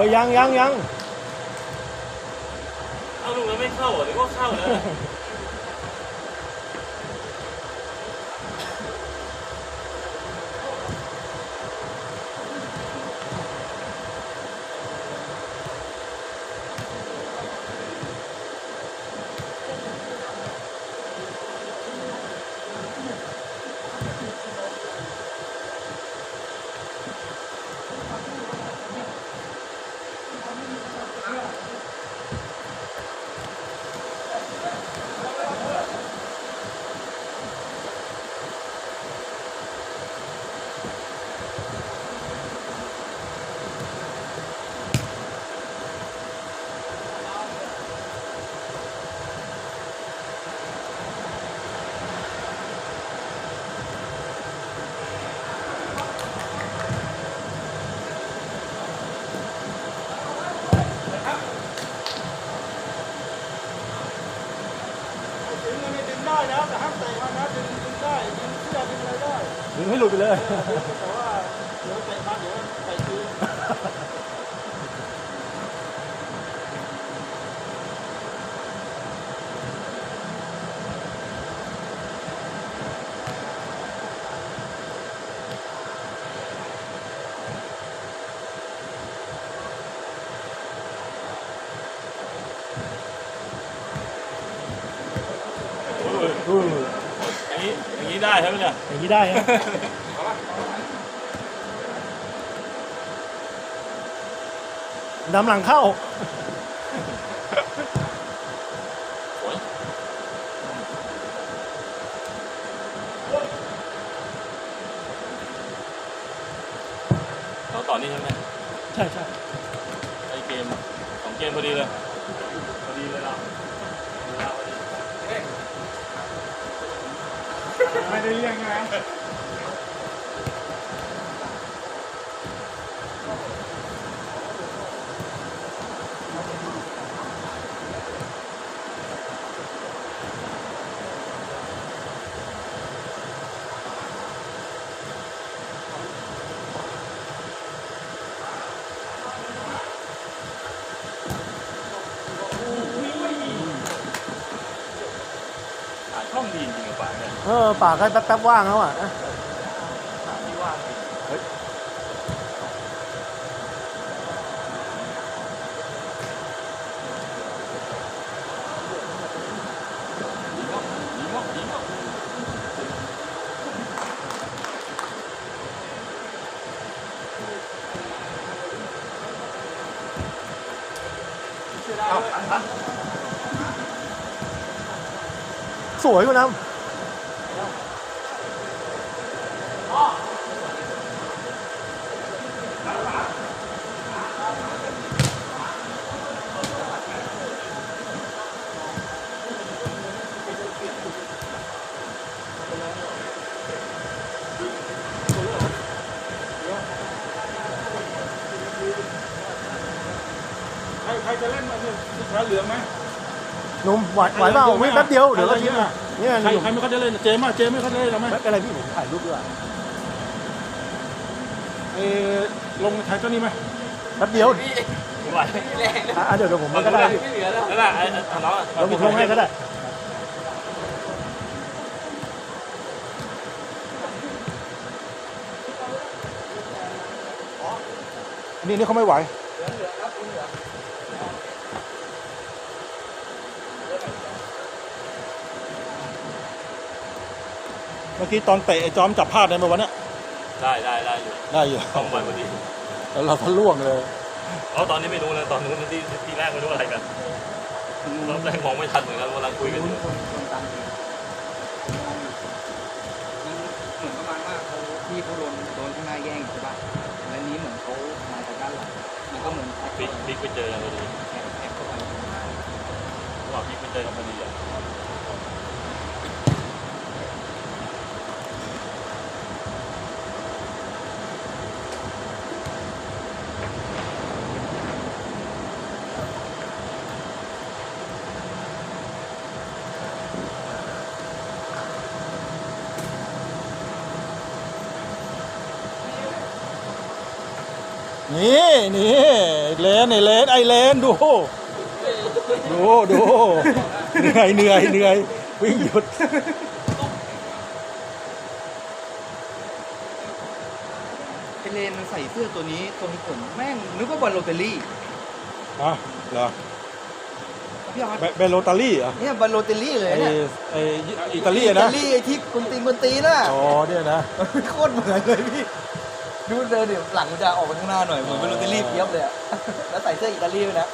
ออยังยังยัง เอาลุงแล้วไม่เข้าเหรอหรือว่าเข้าแล้ว ไม่ดึงได้นะแต่ห้ามเตะมันนะดึงดึงได้ดึงเสื้อดึงอะไรได้ดึงให้หลุดไปเลยแต่ว่าเดี๋ยวเตะมาเดี๋ยวเตะคืน นี้อย่างนี้ได้ใช่ไหมเนี่ยอย่างนี้ได้ฮะดำหลังเข้าเขาต่อนี่ใช่ไหมใช่ใช่ไอเกมสองเกมพอดีเลยพอดีเลยเราเวลาพอดี ไม่ได้เลี้ยงใช่ไหม หาช่องดีจริงๆกับป่า เนี่ยเออปากให้แป๊บๆว่างแล้วอะหาที่ว่างจริงเฮ้ยดีมากดีมากดีมากสวยกว่าน้ำ จะเล่นอันนี้ขาเหลืองไหมหนุ่มไหวไหวเปล่าวิ่งแป๊บเดียว เดี๋ยวก็ทิ้งอะเนี่ยใครหนุ่มใครไม่เขาจะเล่นเจมส์อะเจมส์ไม่เขาจะเล่นหรอไหมไม่เป็นไรพี่ผมถ่ายรูปด้วยเออลงไทยตัวนี้ไหมแป๊บเดียวไม่ไหวอะอะเดี๋ยวเดี๋ยวผมก็ได้พี่นั่นแหละไอ้ไอ้น้องเราลงให้ก็ได้อันนี้นี่เขาไม่ไหว อกี้ตอนเตะไอ้จอมจับพลาดได้ไหมวันเนี้ยได้ได้ได้อยู่ได้อยู่ต้องไปพอดีแล้วเราทะล่วงเลยเพราะตอนนี้ไม่รู้เลยตอนนู้นที่ที่แรกไม่รู้อะไรกันรอบแรกมองไม่ทันเหมือนกันกำลังคุยกันอยู่เหมือนประมาณว่าเขาพี่เขาโดนโดนข้างหน้าแย่งใช่ป่ะแล้วนี้เหมือนเขามาจากด้านหลังมันก็เหมือนแท็กพลิกพลิกไปเจอกันพอดีแท็กแท็กเข้าไประหว่างพลิกไปเจอกันพอดีอะ นี่นี่เลนไอเลนไอเลนดูดูดูเหนื่อยเหนื่อยเหนื่อยวิ่งหยุดไอเลนมันใส่เสื้อตัวนี้ตรงผมแม่งนึกว่าบอลโรเตอรี่อะเหรอพี่ออสเบเบโรตารี่เหรอเนี่ยบอลโรเตอรี่เลยไอเนี่ยไออิตาลีอะอินะตาลีไอ้ที่กุนตีนกุนตีนน่ะอ๋อเนี่ยนะโคตรเหมือนเลยพี่ ดูเดินเดี๋ยวหลังมันจะออกไปข้างหน้าหน่อยเหมือนเป็นโรเตอรี่เพียบเลยอะแล้วใส่เสื้ออิตาลีด้วยนะ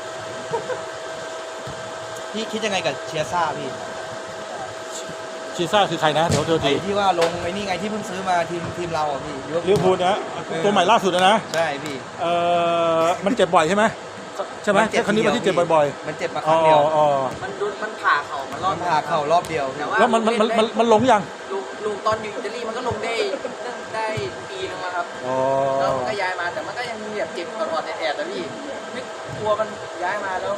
พี่คิดยังไงกับเชียร์ซ่าพี่ ชีซ่าคือใครนะเดี๋ยวเธอไอ้ทีที่ว่าลงไอ้นี่ไงที่เพิ่งซื้อมาทีมทีมเราอะพี่ลิเวอร์พูลนะ ตัวใหม่ล่าสุดนะนะใช่พี่เออมันเจ็บบ่อยใช่ไหมใช่ไหมนเจ็บแค่คนนี้มันที่เจ็บบ่อยมันเจ็บมาๆคอ๋รั้องเดียวอ๋อมันดุมันผ่าเข่ามันรอมัดนพาเข่ารอบเดียวแต่ว่าแล้วมันมันมันมันมันลงยังลุงลุงตอนอยู่อิตาลีมันก็ลงได้ได้ปีนึงแล้วครับ อ๋อ แล้วมันก็ย้ายมาแต่มันก็ยังมีแบบเจ็บตลอดแอดๆแต่พี่ไม่กลัวมันย้ายมาแล้ว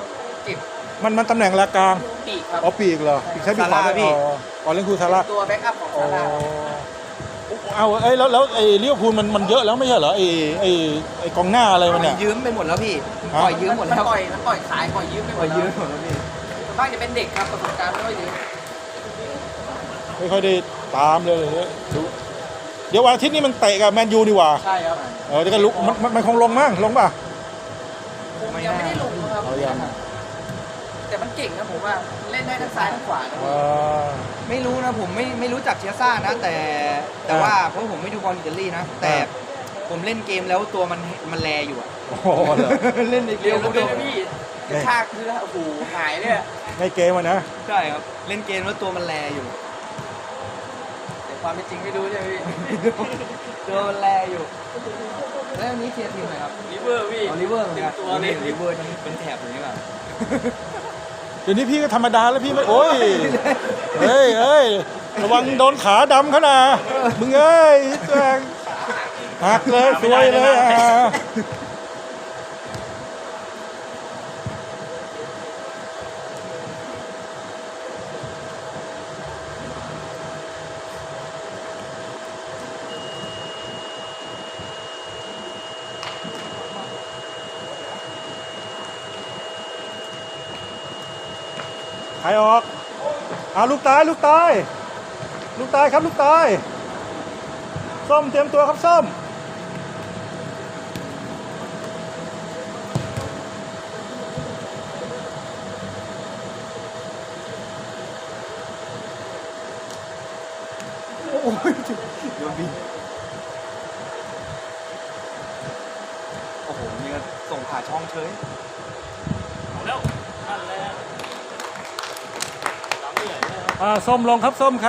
เจ็บมันมันตำแหน่งลากลางปีกครับ อ๋อปีกเหรอปีกใช้ปีกขวาได้อ๋ออ๋อเล่นคูซาร่าตัวแบ็กอัพของอ๋อซาร่าเอาเอ้ยแล้วแล้วไอ้ลิเวอร์พูลมันมันเยอะแล้วไม่ใช่เหรอไอ้ไอ้ไอ้กองหน้าอะไรมันเนี่ย ยืมไปหมดแล้วพี่ฮะปล่อยยืมหมดแล้วปล่อยมันปล่อยขายปล่อยยืมไปหปมล่อดยแล้ยืวมหมดแล้วพี่ส่วนมากจะเป็นเด็กครับประสบการณ์ไม่ค่อยเยอะไม่ค่อยได้ตามเลยเลยดู เดี๋ยววันอาทิตย์นี้มันเตะกับแมนยูดีกว่า ใช่ครับเออเดี๋ยวก็ลุกมันมันมันคงลงมั้งลงป่ะ ผมยังไม่ได้ลงนะครับเอายัง แต่มันเก่งนะผมว่าเล่นได้ทั้งซ้ายทั้งขวานะเออ ไม่รู้นะผมไม่ไม่รู้จักเชียร์ซ่านะ แต่แต่ว่าเพราะผมไม่ดูบอลอิตาลีนะ แต่อ่า ผมเล่นเกมแล้วตัวมันมันแลอยู่อะโอ้โหเหรอ เล่นในเกเร็วมเลแล้วยนะพี่กระชากคือโอ้โหหายเนี่ยในเกมอะนะ ใช่ครับเล่นเกมแล้วตัวมันแลอยู่แต่ ความเป็นจริงไม่รู้ใช่ไหมพี่ตัวมันแลอยู่ แล้วอันนี้เชียร์ทีมอะไรครับลิเวอร์พี่ออลิเวอร์เหมือนกันตัวเลยลิเวอร์ทั้งเป็นแถบอย่างนี้ป่ะเดี๋ยวนี้พี่ก็ธรรมดาแล้วพี่ไม่โอ้ยเฮ้ยเฮ้ยระวังโดนขาดำเขานะมึงเอ้ยแจ้งหักเลยสวยเลยอะ ใครออกอาลูกตายลูกตายลูกตายครับลูกตายส้มเตรียมตัวครับส้มโอ้ยโดนบีโอ้โหนี่ก็ส่งผ่าช่องเฉย ส้มลงครับส้มครับ